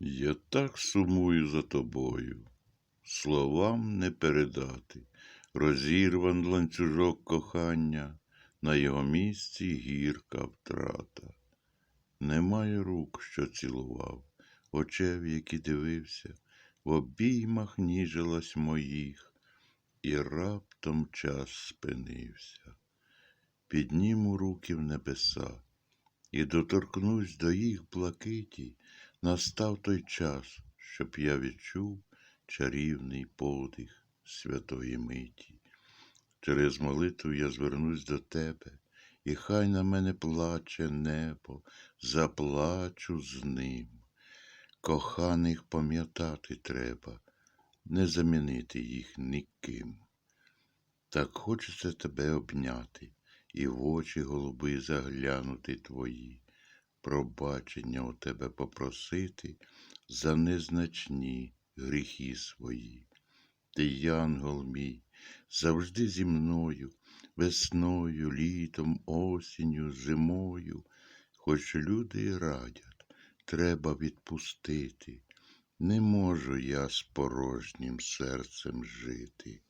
Я так сумую за тобою, словам не передати. Розірван ланцюжок кохання, на його місці гірка втрата. Немає рук, що цілував, очей, в які дивився, в обіймах ніжилась моїх, і раптом час спинився. Підніму руки в небеса і доторкнусь до їх блакиті, настав той час, щоб я відчув чарівний подих святої миті. Через молитву я звернусь до тебе, і хай на мене плаче небо, заплачу з ним. Коханих пам'ятати треба, не замінити їх ніким. Так хочеться тебе обняти і в очі голуби заглянути твої, пробачення у тебе попросити за незначні гріхи свої. Ти, янгол мій, завжди зі мною, весною, літом, осінню, зимою, хоч люди й радять, треба відпустити. Не можу я з порожнім серцем жити.